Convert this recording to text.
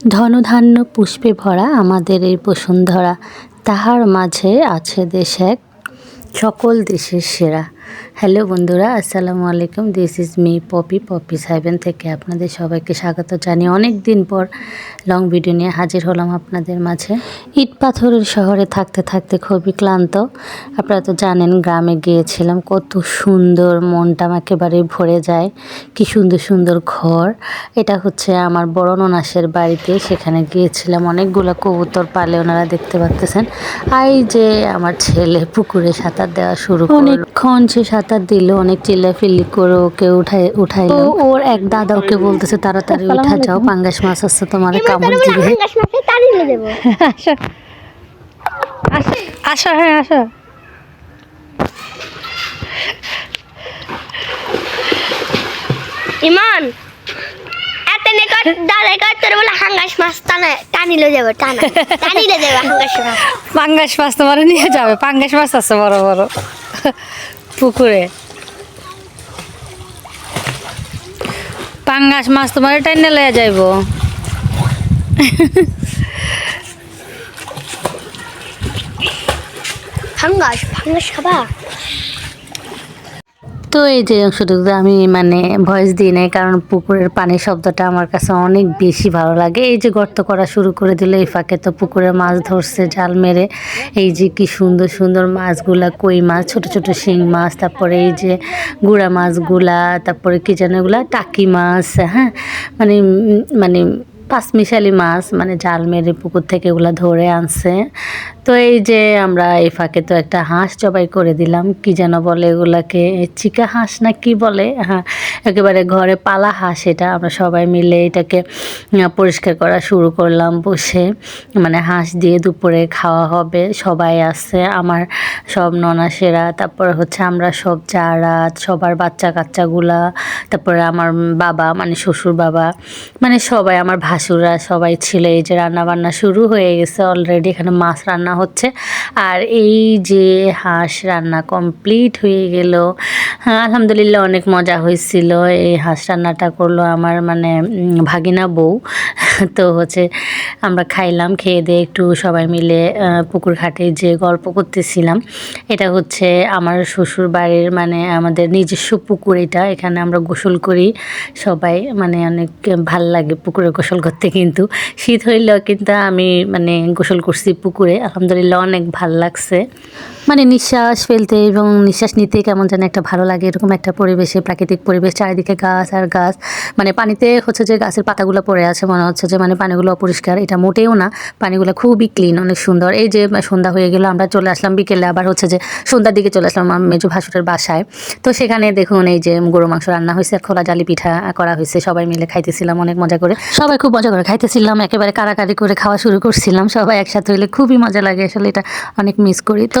ধনধান্য পুষ্পে ভরা আমাদের এই বসুন্ধরা তাহার মাঝে আছে দেশ এক সকল দেশের সেরা। হ্যালো বন্ধুরা, আসসালামু আলাইকুম। This is me Poppy Poppy সাইবেন থেকে আপনাদের সবাইকে স্বাগত জানিয়ে অনেক দিন পর লং ভিডিও নিয়ে হাজির হলাম আপনাদের মাঝে। ইট পাথরের শহরে থাকতে থাকতে খুবই ক্লান্ত। আপনারা তো জানেন, গ্রামে গিয়েছিলাম, কত সুন্দর মনটা একেবারে ভরে যায়। কি সুন্দর সুন্দর ঘর। এটা হচ্ছে আমার বড় ননাসের বাড়িতে, সেখানে গিয়েছিলাম অনেকগুলো কবুতর পালে ওনারা দেখতে পাচ্তেছেন আর এই যে আমার ছেলে পুকুরে সাঁতার দেওয়া শুরু অনেকক্ষণ সে সাঁতার দিল অনেক চিল্লাফিল্লি করে ওকে উঠাই উঠাইলো। ওর এক দাদা ওকে বলতেছে তাড়াতাড়ি উঠা যাও পাঙ্গাস মাছ আছে তোমার কামড় দিবে। আসো। আসো হ্যাঁ আসো। ইমান তোর বলে হাঙ্গাস মাছ টানা টানিলে যাবে টানা টানিলে যাবে হাঙ্গাস মাছ। পাঙ্গাস মাছ তোমার নিয়ে যাবে পাঙ্গাস মাছ আছে বড় বড়। পুকুরে। পাঙ্গাস মাছ তোমার টাইনে লয়ে যাইব। হাঙ্গাস হাঙ্গাস খাবা? তো এই যে অংশটুকু আমি মানে ভয়েস দিই নাই, কারণ পুকুরের পানির শব্দটা আমার কাছে অনেক বেশি ভালো লাগে। এই যে গর্ত করা শুরু করে দিল, এই ফাঁকে তো পুকুরে মাছ ধরছে, জাল মেরে। এই যে কি সুন্দর সুন্দর মাছগুলা, কই মাছ, ছোট ছোট শিং মাছ, তারপরে এই যে গুড়া মাছগুলা, তারপরে কি যেন এগুলা, টাকি মাছ হ্যাঁ? মানে মানে পাঁচমিশালি মাছ মানে জাল মেরে পুকুর থেকে এগুলা ধরে আনছে। তো এই যে আমরা এই ফাঁকে তো একটা হাঁস জবাই করে দিলাম, কি যেন বলে এগুলাকে, চিকা হাঁস না কি বলে? হ্যাঁ একেবারে ঘরে পালা হাঁস এটা। আমরা সবাই মিলে এটাকে পরিষ্কার করা শুরু করলাম বসে। মানে হাঁস দিয়ে দুপুরে খাওয়া হবে, সবাই আছে, আমার সব ননাসেরা তারপর হচ্ছে আমরা সব যারা, সবার বাচ্চা কাচ্চাগুলা তারপরে আমার বাবা মানে শ্বশুর বাবা মানে সবাই, আমার ভাসুরা সবাই ছিল, এই যে রান্না বান্না শুরু হয়ে গেছে অলরেডি এখানে মাছ রান্না হচ্ছে। আর এই যে হাঁস রান্না কমপ্লিট হয়ে গেল হ্যাঁ আলহামদুলিল্লাহ অনেক মজা হয়েছিল। এই হাঁস রান্নাটা করল আমার মানে ভাগিনা বউ। তো হচ্ছে আমরা খাইলাম, খেয়ে দিয়ে একটু সবাই মিলে পুকুর ঘাটে যে গল্প করতেছিলাম, এটা হচ্ছে আমার শ্বশুর বাড়ির মানে আমাদের নিজস্ব পুকুর এটা। এখানে আমরা গোসল করি। সবাই মানে অনেক ভালো লাগে পুকুরে গোসল করতে কিন্তু। শীত হইলেও কিন্তু আমি মানে গোসল করছি পুকুরে। আলহামদুলিল্লাহ অনেক ভালো লাগছে। মানে নিঃশ্বাস ফেলতে এবং নিঃশ্বাস নিতে কেমন যেন একটা ভালো লাগে। এরকম একটা পরিবেশে, প্রাকৃতিক পরিবেশ, চারিদিকে গাছ আর গাছ। মানে পানিতে হচ্ছে যে গাছের পাতাগুলো পড়ে আছে, মনে হচ্ছে যে মানে পানিগুলো অপরিষ্কার। এটা মোটেও না, পানিগুলো খুবই ক্লিন অনেক সুন্দর। এই যে সন্ধ্যা হয়ে গেল, আমরা চলে আসলাম বিকেলে, আবার হচ্ছে যে সন্ধ্যার দিকে চলে আসলাম আমার মেজু ভাসুরের বাসায়। তো সেখানে দেখুন এই যে গরু মাংস রান্না হয়েছে, খোলা জালি পিঠা করা হয়েছে, সবাই মিলে খাইতেছিলাম অনেক মজা করে। সবাই খুব মজা করে খাইতেছিলাম, একেবারে কারাকারি করে খাওয়া শুরু করছিলাম। সবাই একসাথে হইলে খুবই মজা লাগে, আসলে এটা অনেক মিস করি। তো